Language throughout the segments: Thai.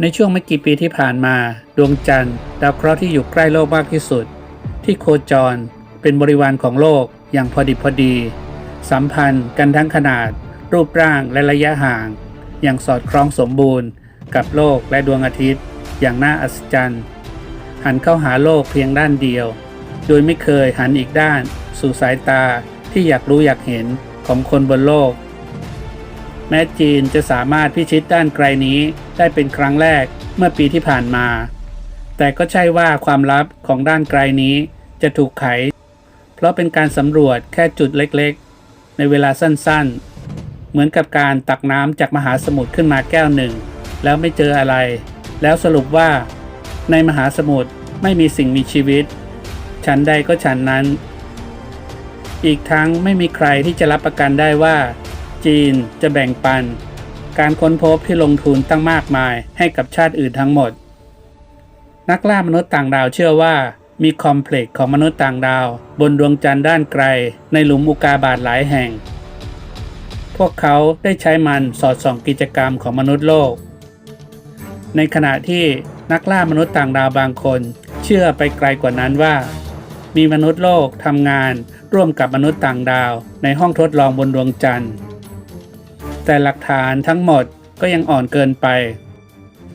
ในช่วงไม่กี่ปีที่ผ่านมา ดวงจันทร์ ดาวเคราะห์ที่อยู่ใกล้โลกมากที่สุด ที่โคจร เป็นบริวารของโลกอย่างพอดิบพอดี สัมพันธ์กันทั้งขนาด รูปร่างและระยะห่าง อย่างสอดคล้องสมบูรณ์ กับโลกและดวงอาทิตย์ อย่างน่าอัศจรรย์ หันเข้าหาโลกเพียงด้านเดียว โดยไม่เคยหันอีกด้าน สู่สายตาที่อยากรู้อยากเห็นของคนบนโลก แม้จีนจะสามารถพิชิตด้านไกลนี้ได้เป็นครั้งแรกเมื่อปีที่ผ่านมา แต่ก็ใช่ว่าความลับของด้านไกลนี้จะถูกไข เพราะเป็นการสำรวจแค่จุดเล็กๆ ในเวลาสั้นๆ เหมือนกับการตักน้ำจากมหาสมุทรขึ้นมาแก้วหนึ่ง แล้วไม่เจออะไร แล้วสรุปว่า ในมหาสมุทรไม่มีสิ่งมีชีวิต ฉันใดก็ฉันนั้น อีกทั้งไม่มีใครที่จะรับประกันได้ว่า จีนจะแบ่งปัน การค้นพบที่ลงทุนตั้งมากมายให้กับชาติอื่นทั้งหมด นักล่ามนุษย์ต่างดาวเชื่อว่า มีคอมเพล็กซ์ของมนุษย์ต่างดาว บนดวงจันทร์ด้านไกล ในหลุมอุกาบาตหลายแห่ง พวกเขาได้ใช้มันสอดส่องกิจกรรมของมนุษย์โลก ในขณะที่นักล่ามนุษย์ต่างดาวบางคน เชื่อไปไกลกว่านั้นว่า มีมนุษย์โลกทำงานร่วมกับมนุษย์ต่างดาวในห้องทดลองบนดวงจันทร์ แต่หลักฐานทั้งหมดก็ยังอ่อนเกินไป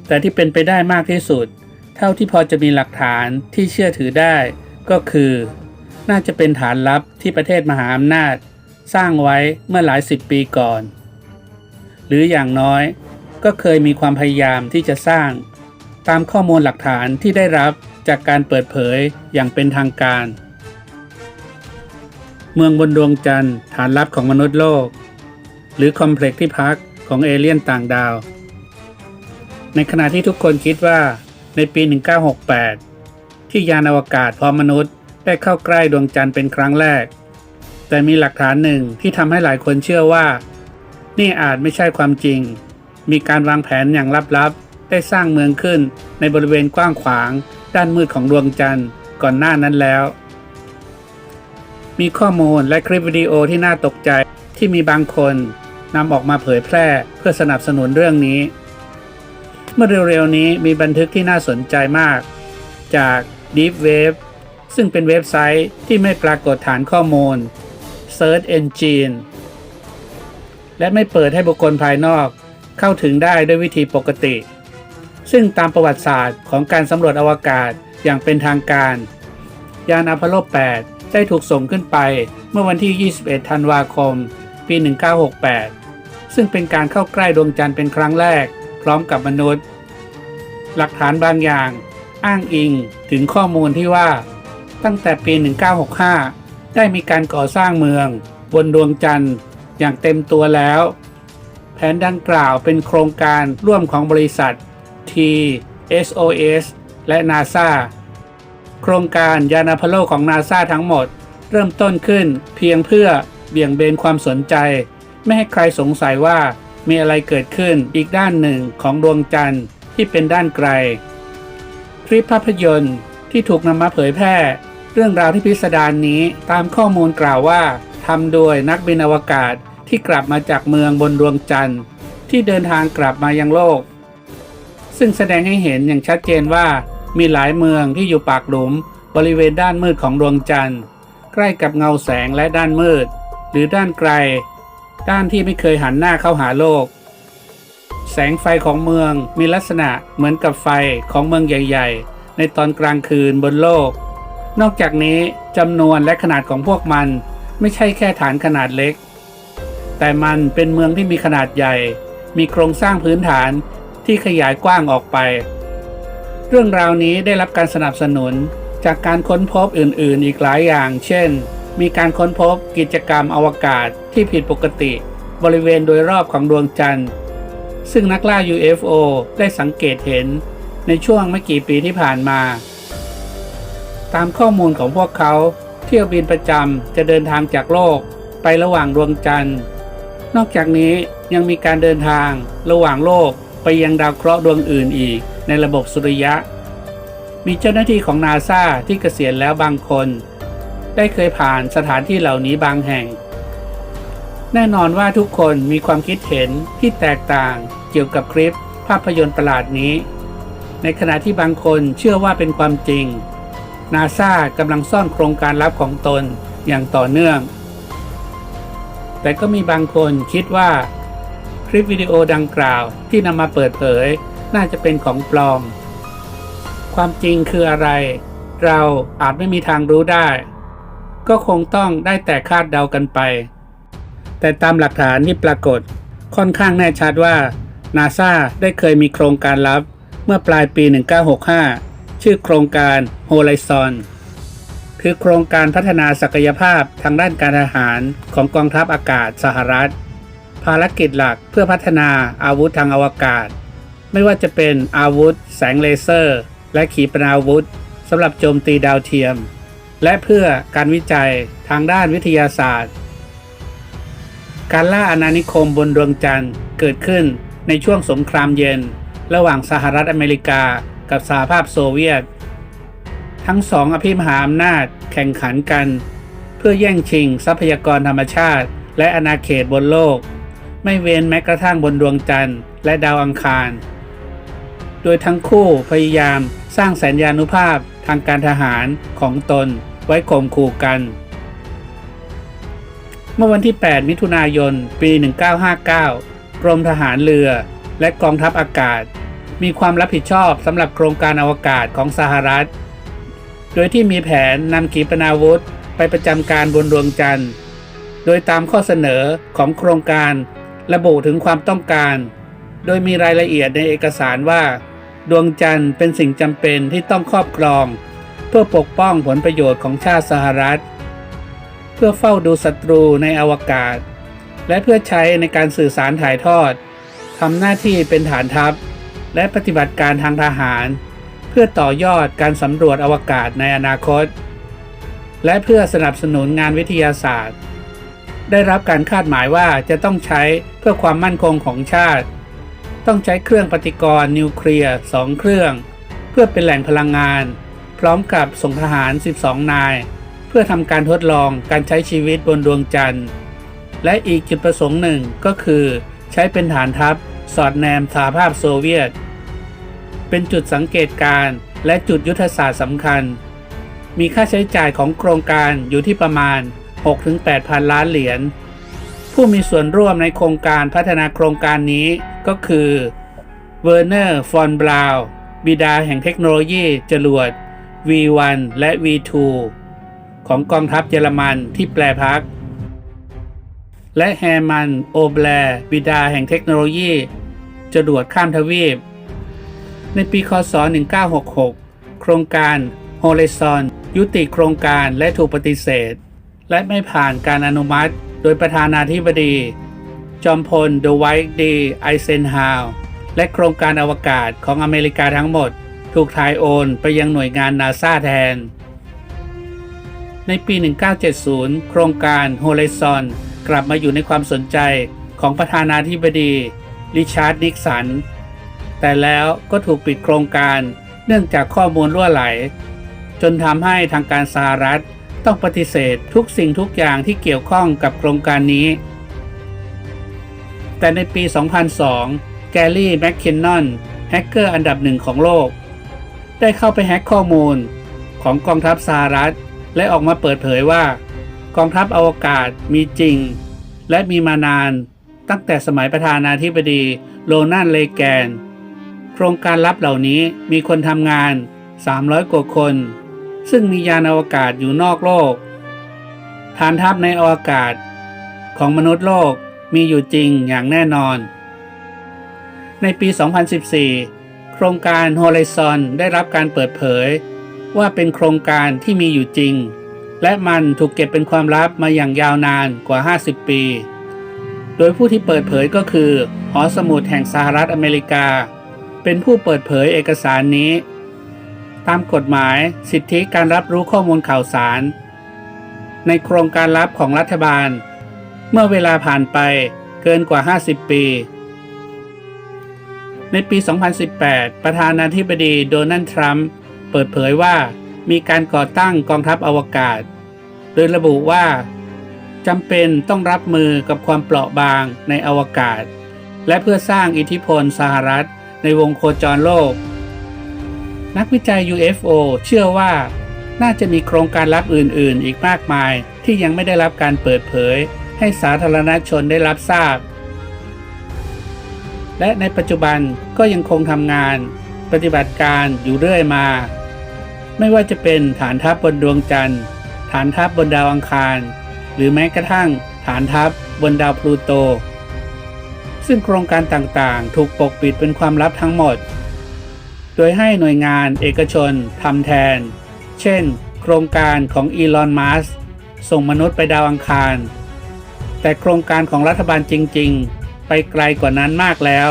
แต่ที่เป็นไปได้มากที่สุด เท่าที่พอจะมีหลักฐานที่เชื่อถือได้ ก็คือ น่าจะเป็นฐานลับที่ประเทศมหาอำนาจ สร้างไว้เมื่อหลายสิบปีก่อน หรืออย่างน้อยก็เคยมีความพยายามที่จะสร้าง ตามข้อมูลหลักฐานที่ได้รับจากการเปิดเผยอย่างเป็นทางการ เมืองบนดวงจันทร์ฐานลับของมนุษย์โลก หรือคอมเพล็กซ์ที่พักของเอเลี่ยนต่างดาว ในขณะที่ทุกคนคิดว่าในปี 1968 ที่ยานอวกาศพร้อมมนุษย์ได้เข้าใกล้ดวงจันทร์เป็นครั้งแรก แต่มีหลักฐานหนึ่งที่ทำให้หลายคนเชื่อว่า นี่อาจไม่ใช่ความจริง มีการวางแผนอย่างลับๆ ได้สร้างเมืองขึ้นในบริเวณกว้างขวาง ด้านมืดของดวงจันทร์ก่อนหน้านั้นแล้ว มีข้อมูลและคลิปวิดีโอที่น่าตกใจ ที่มีบางคนนำออกมาเผยแพร่เพื่อสนับสนุนเรื่องนี้ เมื่อเร็วๆนี้มีบันทึกที่น่าสนใจมาก จาก Deep Web ซึ่งเป็นเว็บไซต์ที่ไม่ปรากฏฐานข้อมูล Search Engine และไม่เปิดให้บุคคลภายนอกเข้าถึงได้ด้วยวิธีปกติ ซึ่งตามประวัติศาสตร์ของการสำรวจอวกาศอย่างเป็นทางการ ยานอพอลโล 8 ได้ถูกส่งขึ้นไปเมื่อวันที่ 21 ธันวาคม ปี 1968 ซึ่งเป็นการเข้าใกล้ดวงจันทร์เป็นครั้งแรก พร้อมกับมนุษย์ หลักฐานบางอย่าง อ้างอิงถึงข้อมูลที่ว่า ตั้งแต่ปี 1965 ได้มีการก่อสร้างเมือง บนดวงจันทร์อย่างเต็มตัวแล้ว แผนดังกล่าวเป็นโครงการร่วมของบริษัท T SOS และ NASA โครงการยานอพอลโลของ NASA ทั้งหมด เริ่มต้นขึ้นเพียงเพื่อ เบี่ยงเบนความสนใจ ไม่ให้ใครสงสัยว่ามีอะไรเกิดขึ้นอีกด้านหนึ่งของดวงจันทร์ที่เป็นด้านไกล คลิปภาพยนตร์ที่ถูกนำมาเผยแพร่ เรื่องราวที่พิสดารนนี้ตามข้อมูลกล่าวว่าทำโดยนักบินอวกาศที่กลับมาจากเมืองบนดวงจันทร์ ที่เดินทางกลับมายังโลก ซึ่งแสดงให้เห็นอย่างชัดเจนว่ามีหลายเมืองที่อยู่ปากหลุมบริเวณด้านมืดของดวงจันทร์ ใกล้กับเงาแสงและด้านมืด หรือด้านไกล ด้านที่ไม่เคยหันหน้าเข้าหาโลก แสงไฟของเมืองมีลักษณะเหมือนกับไฟของเมืองใหญ่ ๆ ในตอนกลางคืนบนโลก นอกจากนี้จำนวนและขนาดของพวกมัน ไม่ใช่แค่ฐานขนาดเล็ก แต่มันเป็นเมืองที่มีขนาดใหญ่ มีโครงสร้างพื้นฐานที่ขยายกว้างออกไป เรื่องราวนี้ได้รับการสนับสนุนจากการค้นพบอื่นๆ อีกหลายอย่าง เช่น มีการค้นพบกิจกรรมอวกาศที่ผิดปกติบริเวณโดยรอบของดวงจันทร์ ซึ่งนักล่า UFO ได้สังเกตเห็นในช่วงไม่กี่ปีที่ผ่านมา ตามข้อมูลของพวกเขา เที่ยวบินประจำจะเดินทางจากโลกไประหว่างดวงจันทร์ นอกจากนี้ยังมีการเดินทางระหว่างโลกไปยังดาวเคราะห์ดวงอื่นอีกในระบบสุริยะ มีเจ้าหน้าที่ของนาซาที่เกษียณแล้วบางคน ได้เคยผ่านสถานที่เหล่านี้บางแห่ง แน่นอนว่าทุกคนมีความคิดเห็นที่แตกต่างเกี่ยวกับคลิปภาพยนตร์ประหลาดนี้ ในขณะที่บางคนเชื่อว่าเป็นความจริง นาซากำลังซ่อนโครงการลับของตนอย่างต่อเนื่อง แต่ก็มีบางคนคิดว่า คลิปวิดีโอดังกล่าวที่นำมาเปิดเผยน่าจะเป็นของปลอม ความจริงคืออะไร เราอาจไม่มีทางรู้ได้ ก็คงต้องได้แต่คาดเดากันไป แต่ตามหลักฐานที่ปรากฏค่อนข้างแน่ชัดว่านาซาได้เคยมีโครงการลับเมื่อปลายปี 1965 ชื่อโครงการ Horizon คือโครงการพัฒนาศักยภาพทางด้านการทหารของกองทัพอากาศสหรัฐ ภารกิจหลักเพื่อพัฒนาอาวุธทางอวกาศ ไม่ว่าจะเป็นอาวุธ แสงเลเซอร์ และขีปนาวุธสำหรับโจมตีดาวเทียม และเพื่อการวิจัยทางด้านวิทยาศาสตร์ การล่าอาณานิคมบนดวงจันทร์เกิดขึ้นในช่วงสงครามเย็น ระหว่างสหรัฐอเมริกากับสหภาพโซเวียต ทั้งสองอภิมหาอำนาจแข่งขันกัน เพื่อแย่งชิงทรัพยากรธรรมชาติ และอาณาเขตบนโลก ไม่เว้นแม้กระทั่งบนดวงจันทร์และดาวอังคาร โดยทั้งคู่พยายามสร้างแสนยานุภาพทางการทหารของตน ว้ข่มขู่กัน เมื่อวันที่ 8 มิถุนายน ปี 1959 กรมทหารเรือและกองทัพอากาศ มีความรับผิดชอบสำหรับโครงการอวกาศของสหรัฐ โดยที่มีแผนนำขีปนาวุธไปประจำการบนดวงจันทร์ โดยตามข้อเสนอของโครงการระบุถึงความต้องการ โดยมีรายละเอียดในเอกสารว่า ดวงจันทร์เป็นสิ่งจำเป็นที่ต้องครอบครอง เพื่อปกป้องผลประโยชน์ของชาติสหรัฐ เพื่อเฝ้าดูศัตรูในอวกาศ และเพื่อใช้ในการสื่อสารถ่ายทอดทำหน้าที่เป็นฐานทัพ และปฏิบัติการทางทหาร เพื่อต่อยอดการสำรวจอวกาศในอนาคต และเพื่อสนับสนุนงานวิทยาศาสตร์ ได้รับการคาดหมายว่าจะต้องใช้เพื่อความมั่นคงของชาติ ต้องใช้เครื่องปฏิกรณ์นิวเคลียร์สองเครื่อง เพื่อเป็นแหล่งพลังงาน พร้อมกับส่งทหาร 12 นาย เพื่อทำการทดลองการใช้ชีวิตบนดวงจันทร์ และอีกจุดประสงค์หนึ่งก็คือ ใช้เป็นฐานทัพสอดแนมสหภาพโซเวียต เป็นจุดสังเกตการณ์และจุดยุทธศาสตร์สำคัญ มีค่าใช้จ่ายของโครงการอยู่ที่ประมาณ 6-8 พันล้านเหรียญ ผู้มีส่วนร่วมในโครงการพัฒนาโครงการนี้ก็คือเวอร์เนอร์ ฟอนบราวบิดาแห่งเทคโนโลยีจรวด V1 และ V2 ของกองทัพเยอรมันที่แปลพัก และแฮมันโอแบลบิดาแห่งเทคโนโลยีจรวดข้ามทวีป ในปีคศ 1966 โครงการ Horizon ยุติโครงการและถูกปฏิเสธ และไม่ผ่านการอนุมัติโดยประธานาธิบดี จอมพลเดไวท์ดีไอเซนฮาวและโครงการอวกาศของอเมริกาทั้งหมด ถูกถ่ายโอนไปยังหน่วยงานนาซาแทน ในปี 1970 โครงการ Horizon กลับมาอยู่ในความสนใจของประธานาธิบดีริชาร์ดนิกสัน แต่แล้วก็ถูกปิดโครงการเนื่องจากข้อมูลรั่วไหล จนทำให้ทางการสหรัฐต้องปฏิเสธทุกสิ่งทุกอย่างที่เกี่ยวข้องกับโครงการนี้ แต่ในปี 2002 แกลลี่ แมคเคนนอน แฮกเกอร์อันดับหนึ่งของโลก ได้เข้าไปแฮ็กข้อมูล ของกองทัพสหรัฐ และออกมาเปิดเผยว่า กองทัพอวกาศมีจริง และมีมานานตั้งแต่สมัยประธานาธิบดีโรนัลเลแกน โครงการลับเหล่านี้มีคนทำงาน 300 กว่าคน ซึ่งมียานอวกาศอยู่นอกโลก ฐานทัพในอวกาศ ของมนุษย์โลกมีอยู่จริงอย่างแน่นอน ในปี 2014 ครงการ Horizon ได้รับการเปิดเผย ว่าเป็นโครงการที่มีอยู่จริง และมันถูกเก็บเป็นความลับมาอย่างยาวนานกว่า 50 ปี โดยผู้ที่เปิดเผยก็คือ หอสมุดแห่งสหรัฐอเมริกา เป็นผู้เปิดเผยเอกสารนี้ ตามกฎหมายสิทธิการรับรู้ข้อมูลข่าวสาร ในโครงการลับของรัฐบาล เมื่อเวลาผ่านไปเกินกว่า 50 ปี ในปี 2018 ประธานาธิบดีโดนัลด์ทรัมป์เปิดเผยว่ามีการก่อตั้งกองทัพอวกาศ โดยระบุว่าจำเป็นต้องรับมือกับความเปราะบางในอวกาศ และเพื่อสร้างอิทธิพลสหรัฐในวงโคจรโลก นักวิจัย UFO เชื่อว่าน่าจะมีโครงการลับอื่น ๆ อีกมากมายที่ยังไม่ได้รับการเปิดเผย ให้สาธารณชนได้รับทราบ และในปัจจุบันก็ยังคงทำงาน ปฏิบัติการอยู่เรื่อยมา ไม่ว่าจะเป็นฐานทัพบนดวงจันทร์ ฐานทัพบนดาวอังคาร หรือแม้กระทั่งฐานทัพบนดาวพลูโต ซึ่งโครงการต่างๆ ถูกปกปิดเป็นความลับทั้งหมด โดยให้หน่วยงานเอกชนทำแทน เช่น โครงการของอีลอน มัสส่งมนุษย์ไปดาวอังคาร แต่โครงการของรัฐบาลจริง ๆ ไปไกลกว่านั้นมากแล้ว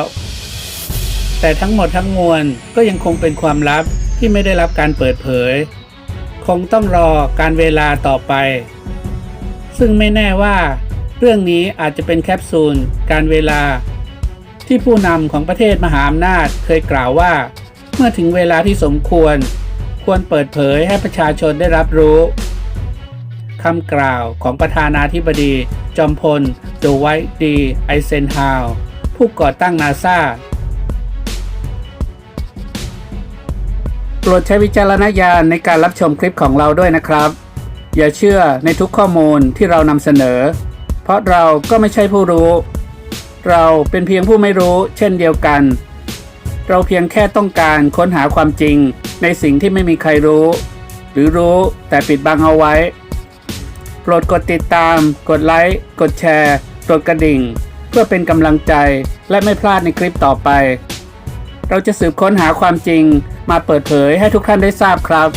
แต่ทั้งหมดทั้งมวลก็ยังคงเป็นความลับที่ไม่ได้รับการเปิดเผย คงต้องรอการเวลาต่อไป ซึ่งไม่แน่ว่า เรื่องนี้อาจจะเป็นแคปซูลการเวลา ที่ผู้นำของประเทศมหาอำนาจเคยกล่าวว่า เมื่อถึงเวลาที่สมควร ควรเปิดเผยให้ประชาชนได้รับรู้คำกล่าวของประธานาธิบดีจอมพล โดไวท์ดีไอเซนฮาวผู้ก่อตั้งนาซาโปรดใช้วิจารณญาณในการรับชมคลิปของเราด้วยนะครับ อย่าเชื่อในทุกข้อมูลที่เรานำเสนอ เพราะเราก็ไม่ใช่ผู้รู้ เราเป็นเพียงผู้ไม่รู้ เช่นเดียวกัน เราเพียงแค่ต้องการค้นหาความจริงในสิ่งที่ไม่มีใครรู้ หรือรู้แต่ปิดบังเอาไว้ โปรดกดติดตาม กดไลค์ กดแชร์ ดกระดิ่ง เพื่อเป็นกำลังใจและไม่พลาดในคลิปต่อไป เราจะสืบค้นหาความจริงมาเปิดเผยให้ทุกท่านได้ทราบครับ